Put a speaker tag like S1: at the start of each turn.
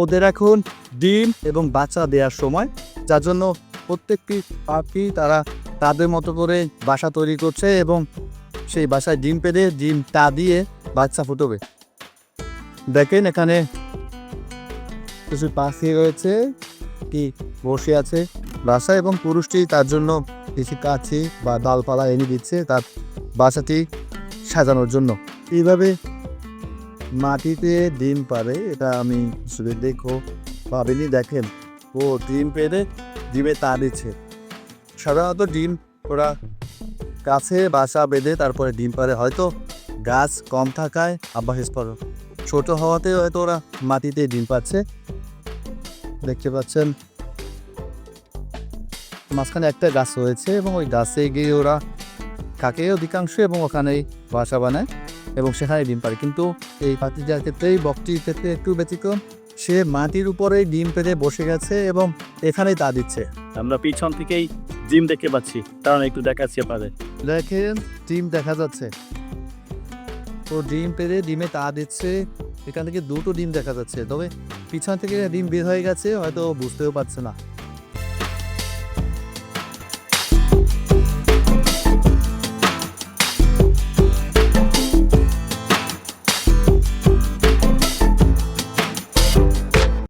S1: ওদের এখন ডিম এবং বাচ্চা দেওয়ার সময়। যার জন্য প্রত্যেকটি পাখি তারা তাদের মতো করে বাসা তৈরি করছে এবং সেই বাসায় ডিম পেড়ে ডিম তা দিয়ে বাচ্চা ফুটবে। দেখেন এখানে কিছু পাখি রয়েছে কি বসে আছে বাসা এবং পুরুষটি তার জন্য কিছু কাছি বা ডালপালা এনে দিচ্ছে তার বাসাটি সাজানোর জন্য। এইভাবে মাটিতে ডিম পারে এটা আমি শুধু দেখো, ভাবিনি দেখেন। ও, ডিম পেরে ডিমে তা দিচ্ছে। সাধারণত ডিম ওরা গাছে বাসা বেঁধে তারপরে ডিম পারে হয়তো গাছ কম থাকায় আব্বাস স্তর ছোট হওয়াতে হয়তো ওরা মাটিতে ডিম পাচ্ছে দেখতে পাচ্ছেন। মাঝখানে একটা গাছ রয়েছে এবং ওই গাছে গিয়ে ওরা থাকে অধিকাংশ এবং ওখানেই বাসা বানায়। এবং সেখানে ডিম পারে কিন্তু এই পাতিজার ক্ষেত্রে এই বকটির ক্ষেত্রে একটু ব্যতিক্রম সে মাটির উপরে ডিম পেড়ে বসে গেছে এবং এখানেই তা দিচ্ছে।
S2: আমরা পিছন থেকেই ডিম দেখতে পাচ্ছি। কারণ একটু দেখাচ্ছি আপনাদের
S1: দেখেন ডিম দেখা যাচ্ছে। তো ডিম পেড়ে ডিমে তা দিচ্ছে। এখান থেকে দুটো ডিম দেখা যাচ্ছে। তবে পিছন থেকে ডিম বের হয়ে গেছে হয়তো বুঝতেও পারছে না।